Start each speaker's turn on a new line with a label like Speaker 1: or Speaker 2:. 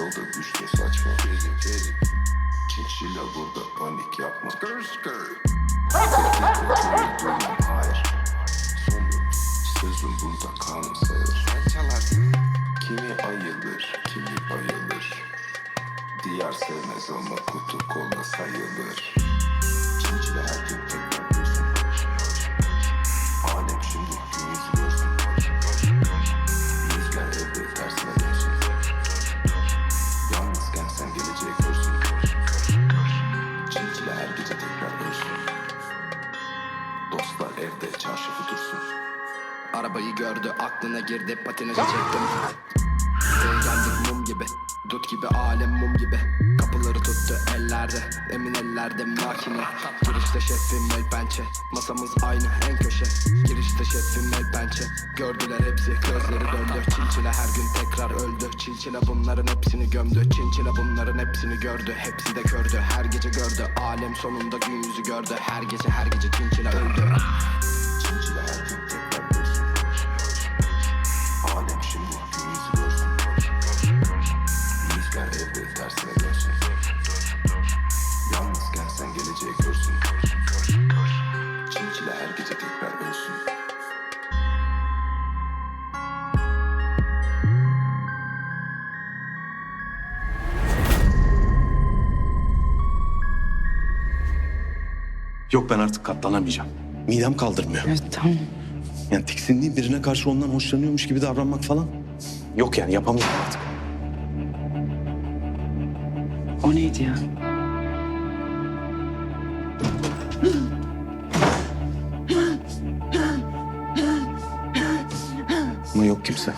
Speaker 1: kaldı düştü saçma Kedi kedi Çinçile burada panik yapma. Skr Duymam hayır Somut Sözüm burada kanım sayılır. Sen çalarsın Kimi ayılır kimi bayılır. Diyar sevmez ama kutu kola sayılır. Çinçile her gün tekrar evde çarşı dursun.
Speaker 2: Arabayı gördü aklına girdi patinaja çektim. Geldik mum gibi Dut gibi alem mum gibi ellerde Emin ellerde makine. Girişte şefim el pençe. Masamız aynı en köşe. Girişte şefim el pençe. Gördüler hepsi gözleri döndü. Çinçile her gün tekrar öldü. Çinçile bunların hepsini gömdü. Çinçile bunların hepsini gördü. Hepsi de kördü. Her gece gördü. Alem sonunda gün yüzü gördü. Her gece her gece Çinçile öldü.
Speaker 1: Çinçile her gün
Speaker 3: Yok ben artık katlanamayacağım. Midem kaldırmıyor.
Speaker 4: Evet tamam.
Speaker 3: Yani tiksindiğim birine karşı ondan hoşlanıyormuş gibi davranmak falan. Yok yani yapamıyorum artık.
Speaker 4: O neydi ya?
Speaker 3: Ama yok kimse.